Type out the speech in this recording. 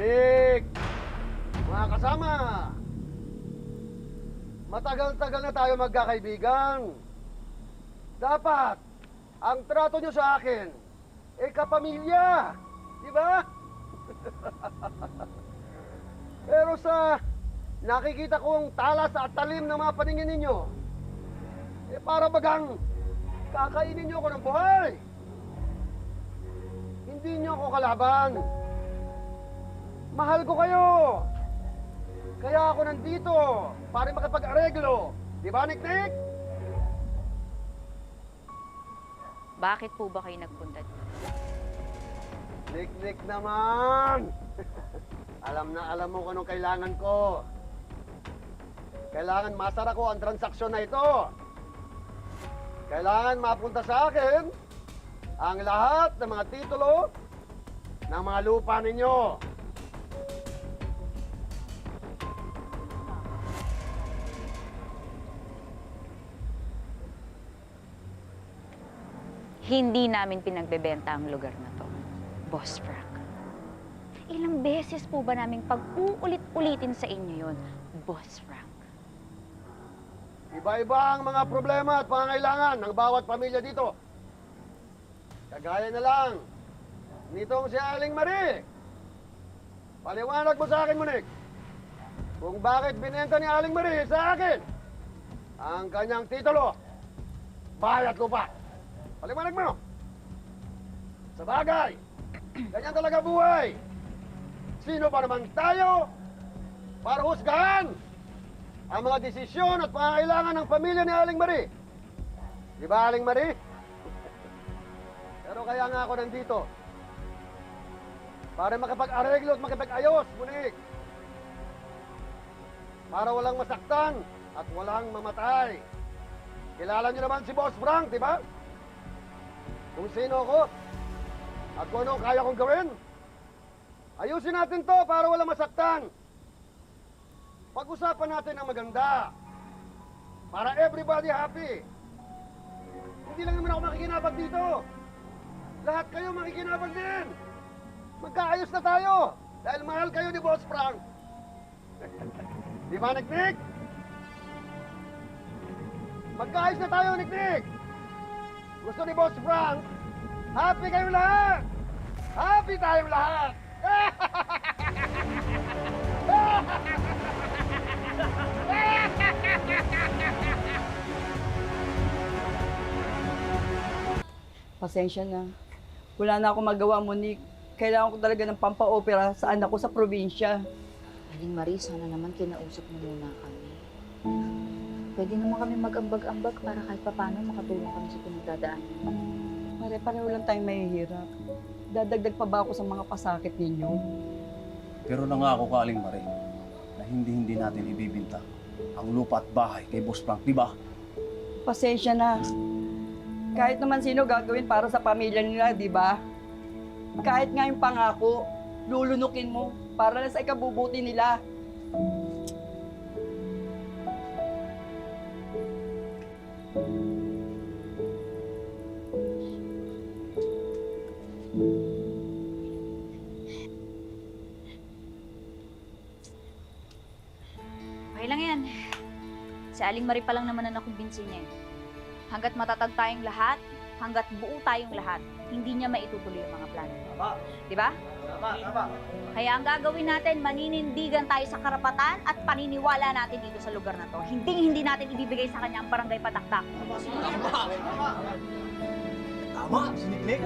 Mulik! Mga kasama! Matagal-tagal na tayo magkakaibigan. Dapat, ang trato nyo sa akin, eh kapamilya. Di ba? Pero sa nakikita kong talas at talim ng mga paningin ninyo, eh para bagang kakainin nyo ako ng buhay. Hindi nyo ako kalaban. Mahal ko kayo. Kaya ako nandito para makapag-areglo. Di ba, Nick Nick? Bakit po ba kayo nagpunta dito? Nick Nick naman. alam na alam mo kung anong kailangan ko. Kailangan masara ko ang transaksyon na ito. Kailangan mapunta sa akin ang lahat ng mga titulo ng mga lupa ninyo. Hindi namin pinagbebenta ang lugar na to, Boss Frank. Ilang beses po ba naming pag-uulit-ulitin sa inyo yon, Boss Frank? Iba-iba ang mga problema at pangangailangan ng bawat pamilya dito. Kagaya na lang, nitong si Aling Marie. Paliwanag mo sa akin, Munik, kung bakit binenta ni Aling Marie sa akin ang kanyang titulo, bahay at lupa. Paliwanag mo. Sa bagay, ganyan talaga buhay. Sino ba naman tayo para husgahan ang mga desisyon at pangangailangan ng pamilya ni Aling Marie. Di ba, Aling Marie? Pero kaya nga ako nandito. Para makapag-areglo at makapag-ayos, Munik. Para walang masaktan at walang mamatay. Kilala niyo naman si Boss Frank, di ba? Kung sino ako at kung ano kaya kong gawin. Ayusin natin to para walang masaktan. Pag-usapan natin ang maganda. Para everybody happy. Hindi lang naman ako makikinabag dito. Lahat kayo makikinabag din. Magkaayos na tayo. Dahil mahal kayo ni Boss Frank. Di ba, Nick-Nick? Magkaayos na tayo, Nick-Nick. Gusto ni Boss Frank, happy kayong lahat. Happy tayong lahat. Pasensya na. Wala na ako magawa, Monique. Kailangan ko talaga ng pampa-opera sa anak ko sa probinsya. Aling Marie, sana naman kinausap mo muna kami. Pwede naman kami mag-ambag-ambag para kahit papano makatulong kami sa pinagdadaanan. Mare, pareho lang tayong mahihirap. Dadagdag pa ba ako sa mga pasakit ninyo? Pero nangako ka, Aling Marie, na hindi-hindi natin ibibinta ang lupa at bahay kay Boss Frank, di ba? Pasensya na. Kahit naman sino gagawin para sa pamilya nila, di ba? Kahit nga yung pangako, lulunukin mo para lang sa ikabubuti nila. Si Aling Marie pa lang naman na nakumbinsi niya. eh. Hanggat matatag tayong lahat, hanggat buo tayong lahat, hindi niya maitutuloy yung mga plano. Tama. Di ba? Tama, tama. Kaya ang gagawin natin, maninindigan tayo sa karapatan at paniniwala natin dito sa lugar na to. Hindi hindi natin ibibigay sa kanya ang barangay pataktak. Tama, si Nick